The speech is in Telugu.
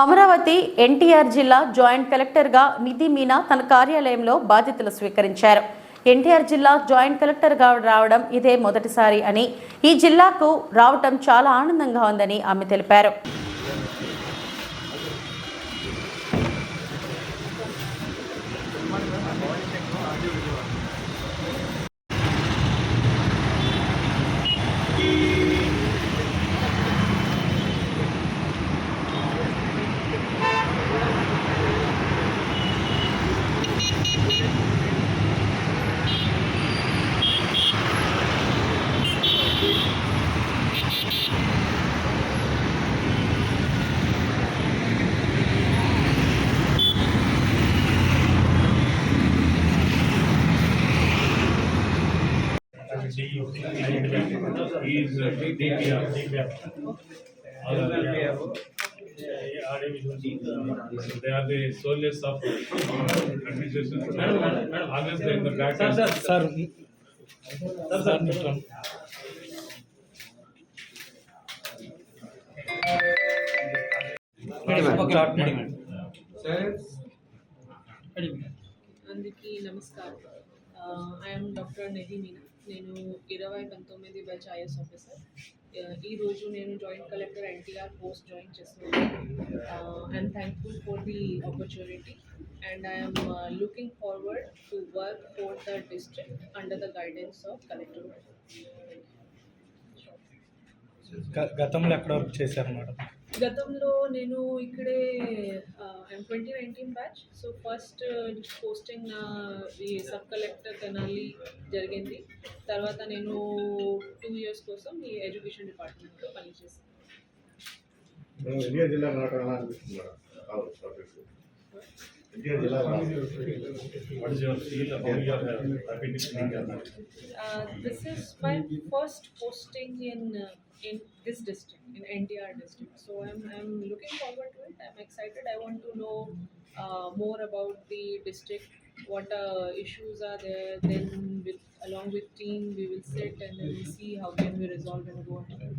అమరావతి ఎన్టీఆర్ జిల్లా జాయింట్ కలెక్టర్గా నిధి మీనా తన కార్యాలయంలో బాధ్యతలు స్వీకరించారు. ఎన్టీఆర్ జిల్లా జాయింట్ కలెక్టర్గా రావడం ఇదే మొదటిసారి అని ఈ జిల్లాకు రావటం చాలా ఆనందంగా ఉందని ఆమె తెలిపారు. he is DPR. They are the soldiers of administration. Always in the back. Sir, sir. Sir, sir. అందరికీ నమస్కారం. ఐఎమ్ డాక్టర్ మీనా నేను ఇరవై పంతొమ్మిది బ్యాచ్ ఐఎస్ ఆఫీసర్ ఈరోజు నేను joint collector NTR post join చేస్తున్నాను. I'm thankful for the opportunity and I'm looking forward to work for the district under the guidance of collector గతంలో ఎక్కడ వర్క్ చేశారు మేడం గతంలో నేను ఇక్కడే twenty nineteen batch so first posting నా ఈ సబ్ కలెక్టర్ తెనాలి జరిగింది. తర్వాత నేను టూ ఇయర్స్ కోసం ఈ ఎడ్యుకేషన్ డిపార్ట్మెంట్లో పనిచేసాను జిల్లా What is your feel this is my first posting in uh, in this district, in NDR district. So I'm I'm looking forward to it. I'm excited. I want to know uh, more about the district, what uh, issues are there. Then with along with team, we will sit and then see how can we resolve and go ahead.